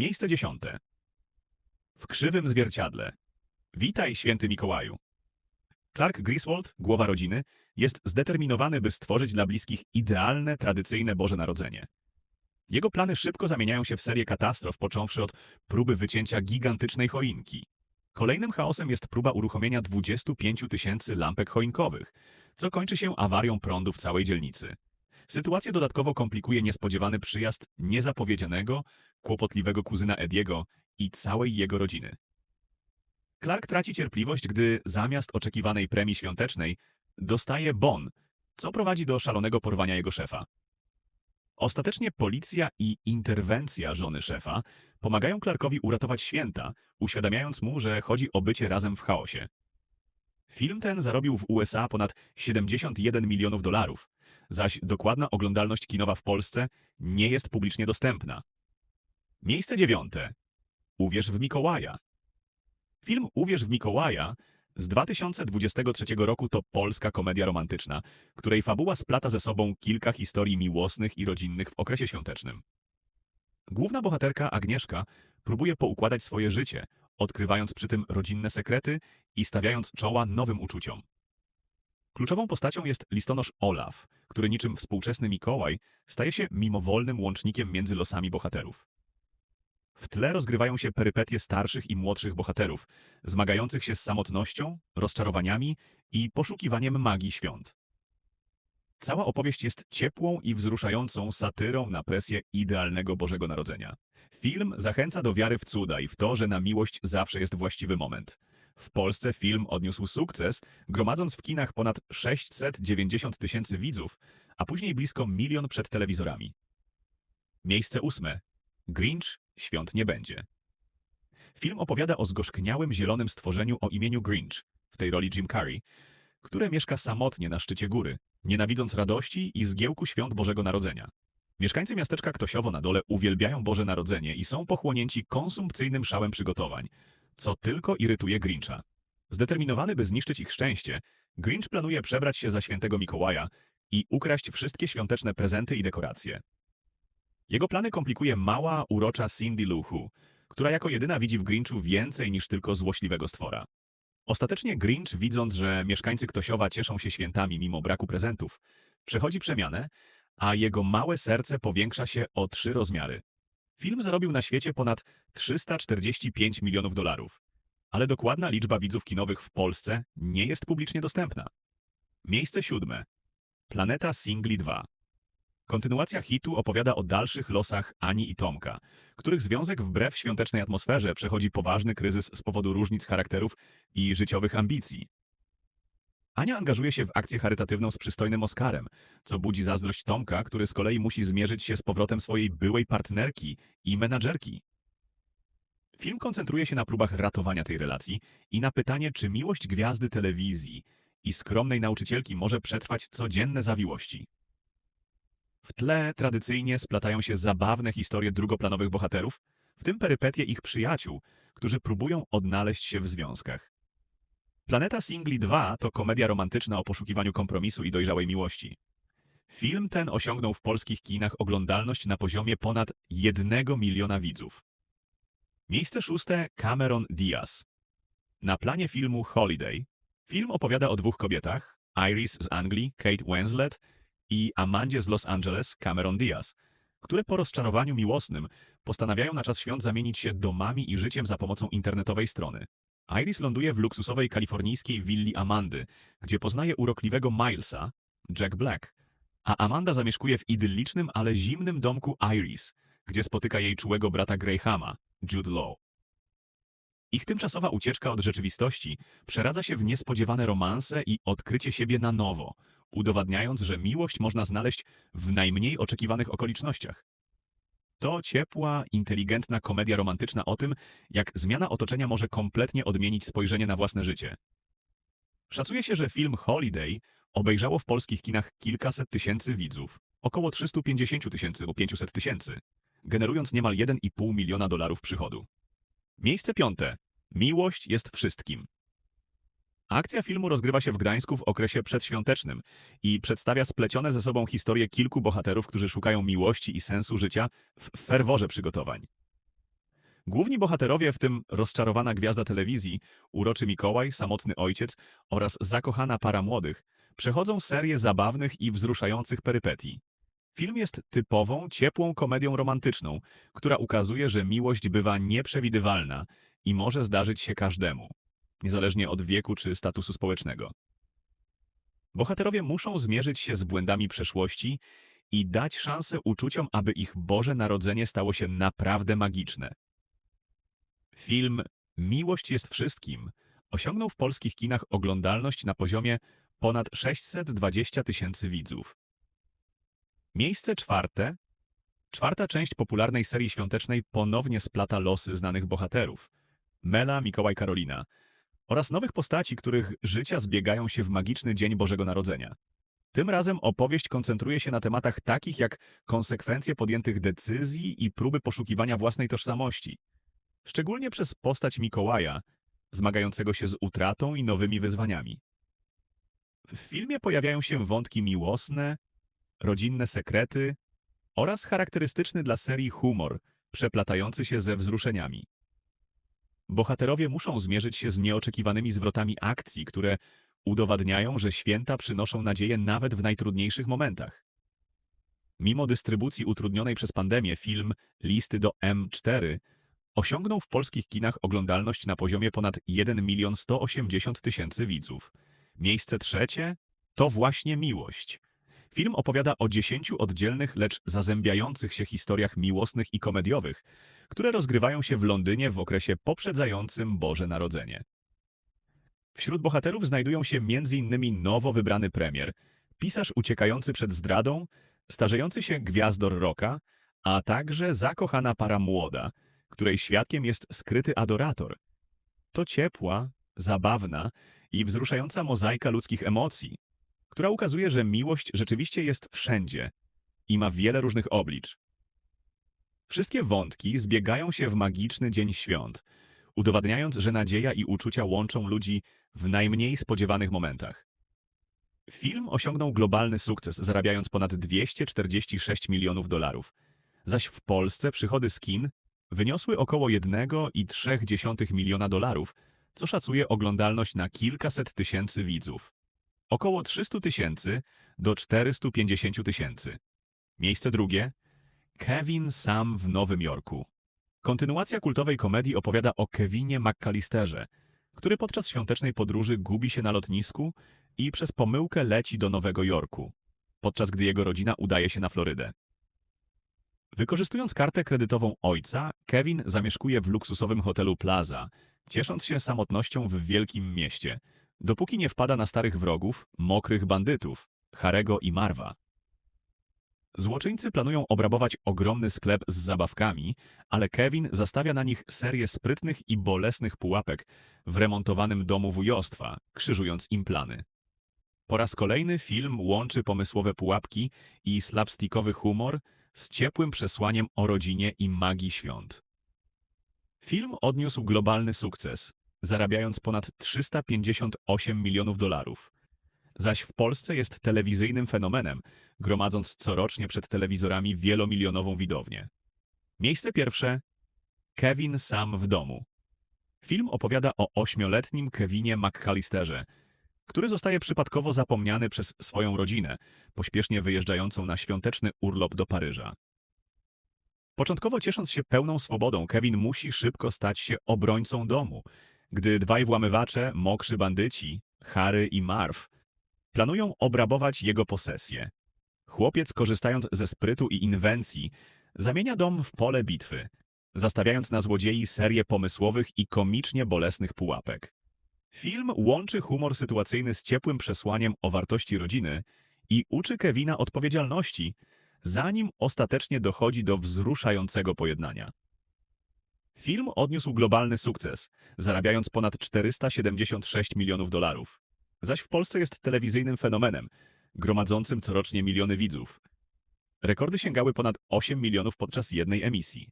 Miejsce dziesiąte. W krzywym zwierciadle. Witaj, święty Mikołaju. Clark Griswold, głowa rodziny, jest zdeterminowany, by stworzyć dla bliskich idealne, tradycyjne Boże Narodzenie. Jego plany szybko zamieniają się w serię katastrof, począwszy od próby wycięcia gigantycznej choinki. Kolejnym chaosem jest próba uruchomienia 25 tysięcy lampek choinkowych, co kończy się awarią prądu w całej dzielnicy. Sytuację dodatkowo komplikuje niespodziewany przyjazd niezapowiedzianego, kłopotliwego kuzyna Ediego i całej jego rodziny. Clark traci cierpliwość, gdy zamiast oczekiwanej premii świątecznej dostaje bon, co prowadzi do szalonego porwania jego szefa. Ostatecznie policja i interwencja żony szefa pomagają Clarkowi uratować święta, uświadamiając mu, że chodzi o bycie razem w chaosie. Film ten zarobił w USA ponad 71 milionów dolarów, zaś dokładna oglądalność kinowa w Polsce nie jest publicznie dostępna. Miejsce dziewiąte. Uwierz w Mikołaja. Film Uwierz w Mikołaja z 2023 roku to polska komedia romantyczna, której fabuła splata ze sobą kilka historii miłosnych i rodzinnych w okresie świątecznym. Główna bohaterka Agnieszka próbuje poukładać swoje życie, odkrywając przy tym rodzinne sekrety i stawiając czoła nowym uczuciom. Kluczową postacią jest listonosz Olaf, który niczym współczesny Mikołaj staje się mimowolnym łącznikiem między losami bohaterów. W tle rozgrywają się perypetie starszych i młodszych bohaterów, zmagających się z samotnością, rozczarowaniami i poszukiwaniem magii świąt. Cała opowieść jest ciepłą i wzruszającą satyrą na presję idealnego Bożego Narodzenia. Film zachęca do wiary w cuda i w to, że na miłość zawsze jest właściwy moment. W Polsce film odniósł sukces, gromadząc w kinach ponad 690 tysięcy widzów, a później blisko milion przed telewizorami. Miejsce ósme. Grinch świąt nie będzie. Film opowiada o zgorzkniałym zielonym stworzeniu o imieniu Grinch, w tej roli Jim Carrey, które mieszka samotnie na szczycie góry, nienawidząc radości i zgiełku świąt Bożego Narodzenia. Mieszkańcy miasteczka Ktosiowo na dole uwielbiają Boże Narodzenie i są pochłonięci konsumpcyjnym szałem przygotowań, co tylko irytuje Grincha. Zdeterminowany, by zniszczyć ich szczęście, Grinch planuje przebrać się za świętego Mikołaja i ukraść wszystkie świąteczne prezenty i dekoracje. Jego plany komplikuje mała, urocza Cindy Lou Who, która jako jedyna widzi w Grinchu więcej niż tylko złośliwego stwora. Ostatecznie Grinch, widząc, że mieszkańcy Ktosiowa cieszą się świętami mimo braku prezentów, przechodzi przemianę, a jego małe serce powiększa się o trzy rozmiary. Film zarobił na świecie ponad 345 milionów dolarów, ale dokładna liczba widzów kinowych w Polsce nie jest publicznie dostępna. Miejsce siódme. Planeta Singli 2. Kontynuacja hitu opowiada o dalszych losach Ani i Tomka, których związek wbrew świątecznej atmosferze przechodzi poważny kryzys z powodu różnic charakterów i życiowych ambicji. Ania angażuje się w akcję charytatywną z przystojnym Oskarem, co budzi zazdrość Tomka, który z kolei musi zmierzyć się z powrotem swojej byłej partnerki i menadżerki. Film koncentruje się na próbach ratowania tej relacji i na pytanie, czy miłość gwiazdy telewizji i skromnej nauczycielki może przetrwać codzienne zawiłości. W tle tradycyjnie splatają się zabawne historie drugoplanowych bohaterów, w tym perypetie ich przyjaciół, którzy próbują odnaleźć się w związkach. Planeta Singli 2 to komedia romantyczna o poszukiwaniu kompromisu i dojrzałej miłości. Film ten osiągnął w polskich kinach oglądalność na poziomie ponad 1 miliona widzów. Miejsce szóste Cameron Diaz. Na planie filmu Holiday film opowiada o dwóch kobietach, Iris z Anglii, Kate Winslet i Amandzie z Los Angeles, Cameron Diaz, które po rozczarowaniu miłosnym postanawiają na czas świąt zamienić się domami i życiem za pomocą internetowej strony. Iris ląduje w luksusowej kalifornijskiej willi Amandy, gdzie poznaje urokliwego Milesa, Jack Black, a Amanda zamieszkuje w idyllicznym, ale zimnym domku Iris, gdzie spotyka jej czułego brata Grahama, Jude Law. Ich tymczasowa ucieczka od rzeczywistości przeradza się w niespodziewane romanse i odkrycie siebie na nowo, udowadniając, że miłość można znaleźć w najmniej oczekiwanych okolicznościach. To ciepła, inteligentna komedia romantyczna o tym, jak zmiana otoczenia może kompletnie odmienić spojrzenie na własne życie. Szacuje się, że film Holiday obejrzało w polskich kinach kilkaset tysięcy widzów, około 350 tysięcy lub 500 tysięcy, generując niemal 1,5 miliona dolarów przychodu. Miejsce piąte. Miłość jest wszystkim. Akcja filmu rozgrywa się w Gdańsku w okresie przedświątecznym i przedstawia splecione ze sobą historie kilku bohaterów, którzy szukają miłości i sensu życia w ferworze przygotowań. Główni bohaterowie, w tym rozczarowana gwiazda telewizji, uroczy Mikołaj, samotny ojciec oraz zakochana para młodych, przechodzą serię zabawnych i wzruszających perypetii. Film jest typową, ciepłą komedią romantyczną, która ukazuje, że miłość bywa nieprzewidywalna i może zdarzyć się każdemu, niezależnie od wieku czy statusu społecznego. Bohaterowie muszą zmierzyć się z błędami przeszłości i dać szansę uczuciom, aby ich Boże Narodzenie stało się naprawdę magiczne. Film Miłość jest wszystkim osiągnął w polskich kinach oglądalność na poziomie ponad 620 tysięcy widzów. Miejsce czwarte. Czwarta część popularnej serii świątecznej ponownie splata losy znanych bohaterów. Mela, Mikołaj, Karolina oraz nowych postaci, których życia zbiegają się w magiczny Dzień Bożego Narodzenia. Tym razem opowieść koncentruje się na tematach takich jak konsekwencje podjętych decyzji i próby poszukiwania własnej tożsamości. Szczególnie przez postać Mikołaja, zmagającego się z utratą i nowymi wyzwaniami. W filmie pojawiają się wątki miłosne, rodzinne sekrety oraz charakterystyczny dla serii humor, przeplatający się ze wzruszeniami. Bohaterowie muszą zmierzyć się z nieoczekiwanymi zwrotami akcji, które udowadniają, że święta przynoszą nadzieję nawet w najtrudniejszych momentach. Mimo dystrybucji utrudnionej przez pandemię, film Listy do M4 osiągnął w polskich kinach oglądalność na poziomie ponad 1 milion 180 tysięcy widzów. Miejsce trzecie to właśnie Miłość. Film opowiada o dziesięciu oddzielnych, lecz zazębiających się historiach miłosnych i komediowych, które rozgrywają się w Londynie w okresie poprzedzającym Boże Narodzenie. Wśród bohaterów znajdują się m.in. nowo wybrany premier, pisarz uciekający przed zdradą, starzejący się gwiazdor roka, a także zakochana para młoda, której świadkiem jest skryty adorator. To ciepła, zabawna i wzruszająca mozaika ludzkich emocji, która ukazuje, że miłość rzeczywiście jest wszędzie i ma wiele różnych oblicz. Wszystkie wątki zbiegają się w magiczny dzień świąt, udowadniając, że nadzieja i uczucia łączą ludzi w najmniej spodziewanych momentach. Film osiągnął globalny sukces, zarabiając ponad 246 milionów dolarów, zaś w Polsce przychody z kin wyniosły około 1,3 miliona dolarów, co szacuje oglądalność na kilkaset tysięcy widzów. Około 300 tysięcy do 450 tysięcy. Miejsce drugie Kevin sam w Nowym Jorku. Kontynuacja kultowej komedii opowiada o Kevinie McCallisterze, który podczas świątecznej podróży gubi się na lotnisku i przez pomyłkę leci do Nowego Jorku, podczas gdy jego rodzina udaje się na Florydę. Wykorzystując kartę kredytową ojca, Kevin zamieszkuje w luksusowym hotelu Plaza, ciesząc się samotnością w wielkim mieście, dopóki nie wpada na starych wrogów, mokrych bandytów, Harego i Marwa. Złoczyńcy planują obrabować ogromny sklep z zabawkami, ale Kevin zastawia na nich serię sprytnych i bolesnych pułapek w remontowanym domu wujostwa, krzyżując im plany. Po raz kolejny film łączy pomysłowe pułapki i slapstickowy humor z ciepłym przesłaniem o rodzinie i magii świąt. Film odniósł globalny sukces, zarabiając ponad 358 milionów dolarów. Zaś w Polsce jest telewizyjnym fenomenem, gromadząc corocznie przed telewizorami wielomilionową widownię. Miejsce pierwsze Kevin sam w domu. Film opowiada o ośmioletnim Kevinie McCallisterze, który zostaje przypadkowo zapomniany przez swoją rodzinę, pośpiesznie wyjeżdżającą na świąteczny urlop do Paryża. Początkowo ciesząc się pełną swobodą, Kevin musi szybko stać się obrońcą domu, gdy dwaj włamywacze, mokrzy bandyci, Harry i Marv, planują obrabować jego posesję. Chłopiec, korzystając ze sprytu i inwencji, zamienia dom w pole bitwy, zastawiając na złodziei serię pomysłowych i komicznie bolesnych pułapek. Film łączy humor sytuacyjny z ciepłym przesłaniem o wartości rodziny i uczy Kevina odpowiedzialności, zanim ostatecznie dochodzi do wzruszającego pojednania. Film odniósł globalny sukces, zarabiając ponad 476 milionów dolarów. Zaś w Polsce jest telewizyjnym fenomenem, gromadzącym corocznie miliony widzów. Rekordy sięgały ponad 8 milionów podczas jednej emisji.